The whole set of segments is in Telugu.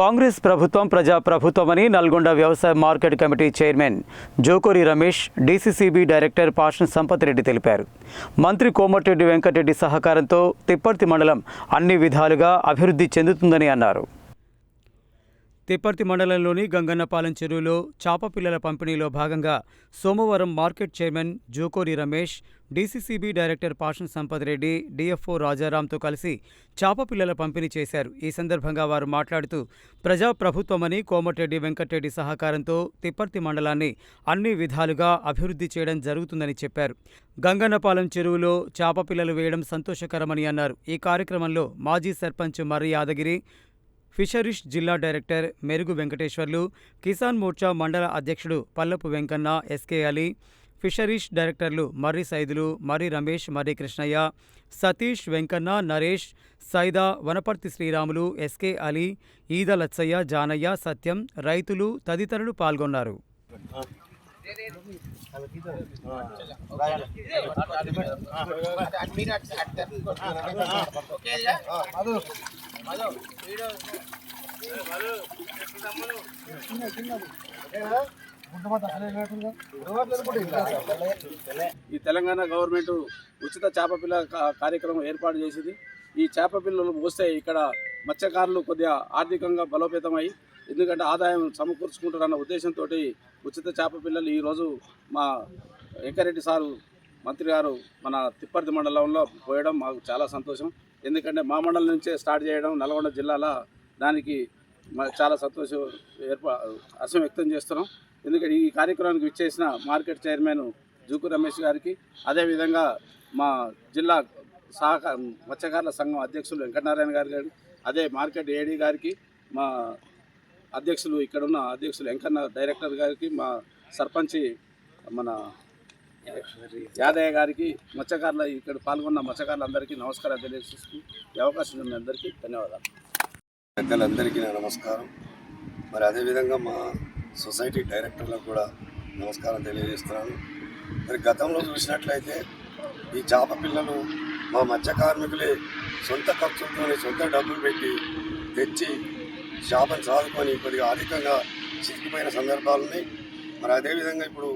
కాంగ్రెస్ ప్రభుత్వం ప్రజా ప్రభుత్వమని నల్గొండ వ్యవసాయ market committee chairman Jokori Ramesh DCCB director Pashan Sampath Reddy తెలిపారు. మంత్రి కోమటిరెడ్డి వెంకటరెడ్డి సహకారంతో తిప్పర్తి మండలం అన్ని విధాలుగా అభివృద్ధి చెందుతుందని అన్నారు. తిప్పర్తి మండలంలోని గంగన్నపాలెం చెరువులో చాప పిల్లల పంపిణీలో భాగంగా సోమవారం market chairman Jokori Ramesh DCCB director Pashan Sampath Reddy DFO రాజారాంతో కలిసి చాప పిల్లల పంపిణీ చేశారు. ఈ సందర్భంగా వారు మాట్లాడుతూ ప్రజా ప్రభుత్వమని కోమటిరెడ్డి వెంకటరెడ్డి సహకారంతో తిప్పర్తి మండలాన్ని అన్ని విధాలుగా అభివృద్ధి చేయడం జరుగుతుందని చెప్పారు. గంగన్నపాలెం చెరువులో చాపపిల్లలు వేయడం సంతోషకరమని అన్నారు. ఈ కార్యక్రమంలో మాజీ సర్పంచ్ మర్రి యాదగిరి ఫిషరీస్ జిల్లా డైరెక్టర్ మెరుగు వెంకటేశ్వర్లు కిసాన్ మోర్చా మండల అధ్యక్షుడు పల్లపు వెంకన్న ఎస్కే అలీ ఫిషరీస్ డైరెక్టర్లు మర్రి సైదులు మర్రి రమేష్ మర్రి కృష్ణయ్య సతీష్ వెంకన్న నరేష్ సైదా వనపర్తి శ్రీరాములు ఎస్కే అలీ ఈద లచ్చయ్య జానయ్య సత్యం రైతులు తదితరులు పాల్గొన్నారు. ఈ తెలంగాణ గవర్నమెంట్ ఉచిత చేప పిల్ల కా- కార్యక్రమం ఏర్పాటు చేసింది. ఈ చేప పిల్లలు పోస్తే ఇక్కడ మత్స్యకారులు కొద్దిగా ఆర్థికంగా బలోపేతమై ఎందుకంటే ఆదాయం సమకూర్చుకుంటారన్న ఉద్దేశంతో ఉచిత చేప పిల్లలు ఈరోజు మా వెంకరెడ్డి సారు మంత్రి గారు మన తిప్పర్తి మండలంలో పోయడం మాకు చాలా సంతోషం. ఎందుకంటే మా మండలం నుంచే స్టార్ట్ చేయడం నల్గొండ జిల్లాలో దానికి మా- చాలా సంతోషం ఏర్పా హర్షం వ్యక్తం చేస్తున్నాం. ఎందుకంటే ఈ కార్యక్రమానికి విచ్చేసిన మార్కెట్ చైర్మన్ జూకు రమేష్ గారికి అదేవిధంగా మా జిల్లా సహకార మత్స్యకారుల సంఘం అధ్యక్షులు వెంకటనారాయణ గారి గారి అదే మార్కెట్ ఏడీ గారికి మా అధ్యక్షులు ఇక్కడున్న అధ్యక్షులు వెంకన్న డైరెక్టర్ గారికి మా సర్పంచి మన యాదయ్య గారికి మత్స్యకారుల ఇక్కడ పాల్గొన్న మత్స్యకారులందరికీ నమస్కారాలు తెలియజేస్తూ ఈ అవకాశం ఉన్న అందరికీ ధన్యవాదాలు. పెద్దలందరికీ నా నమస్కారం. మరి అదేవిధంగా మా సొసైటీ డైరెక్టర్లకు కూడా నమస్కారం తెలియజేస్తున్నాను. మరి గతంలో చూసినట్లయితే ఈ చేప పిల్లలు మా మత్స్య కార్మికులే సొంత ఖర్చులతో సొంత డబ్బులు పెట్టి తెచ్చి చేపను సాదుకొని కొద్దిగా ఆర్థికంగా చితికిపోయిన సందర్భాలు ఉన్నాయి మరి అదేవిధంగా ఇప్పుడు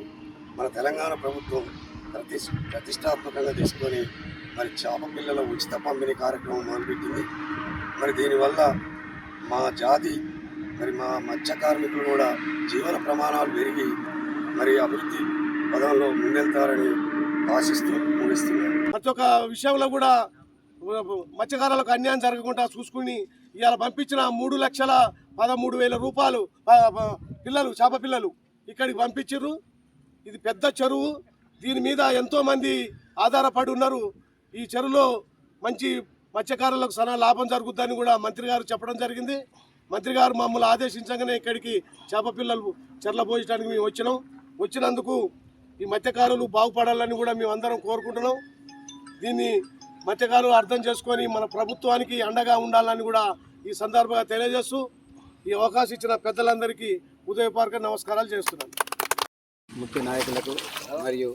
మన తెలంగాణ ప్రభుత్వం ప్రతి ప్రతిష్టాత్మకంగా తీసుకొని మరి చేప పిల్లల ఉచిత పంపిణీ కార్యక్రమం మొదలుపెట్టింది. మరి దీనివల్ల మా జాతి మరి మా మత్స్య కార్మికులు కూడా జీవన ప్రమాణాలు పెరిగి మరి అభివృద్ధి పదంలో ముందెళ్తారని ఆశిస్తూ ముగిస్తున్నారు ప్రతి ఒక్క విషయంలో కూడా మత్స్యకారులకు అన్యాయం జరగకుండా చూసుకుని ఇవాళ పంపించిన మూడు లక్షల పదమూడు వేల రూపాయలు పిల్లలు చేప పిల్లలు ఇక్కడికి పంపించారు ఇది పెద్ద చెరువు. దీని మీద ఎంతోమంది ఆధారపడి ఉన్నారు. ఈ చెరువులో మంచి మత్స్యకారులకు సనా లాభం జరుగుద్దని కూడా మంత్రి గారు చెప్పడం జరిగింది. మంత్రి గారు మమ్మల్ని ఆదేశించగానే ఇక్కడికి చేప పిల్లలు చెర్ల పోయించడానికి మేము వచ్చినాం. వచ్చినందుకు ఈ మత్స్యకారులు బాగుపడాలని కూడా మేము అందరం కోరుకుంటున్నాం. దీన్ని మత్స్యకారులు అర్థం చేసుకొని మన ప్రభుత్వానికి అండగా ఉండాలని కూడా ఈ సందర్భంగా తెలియజేస్తూ ఈ అవకాశం ఇచ్చిన పెద్దలందరికీ ఉదయపూర్వక నమస్కారాలు చేస్తున్నాను. ముఖ్య నాయకులకు మరియు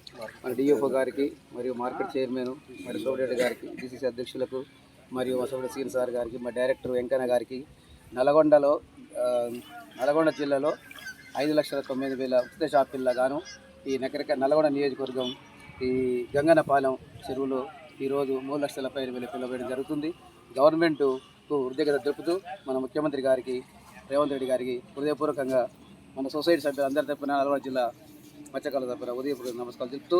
మన డిఎఫ్ఓ గారికి మరియు మార్కెట్ చైర్మన్ మరియు సోమిరెడ్డి గారికి డిసిసి అధ్యక్షులకు మరియు సోమిరెడ్డి సీన్ సార్ గారికి మా డైరెక్టర్ వెంకన్న గారికి నల్గొండలో నల్గొండ జిల్లాలో ఐదు లక్షల తొమ్మిది వేల ఉచిత షాపిల్ల గాను ఈ నగరిక నల్గొండ నియోజకవర్గం ఈ గంగనపాలెం చెరువులో ఈరోజు మూడు లక్షల పైన వేల పిలవడం జరుగుతుంది. గవర్నమెంట్కు హృదయగత తెలుపుతూ మన ముఖ్యమంత్రి గారికి రేవంత్ రెడ్డి గారికి హృదయపూర్వకంగా మన సొసైటీ సభ్యులందరి తరపున నల్గొండ జిల్లా మత్స్యకాల తరపున ఉదయపూర్వక నమస్కారాలు తెలుపుతూ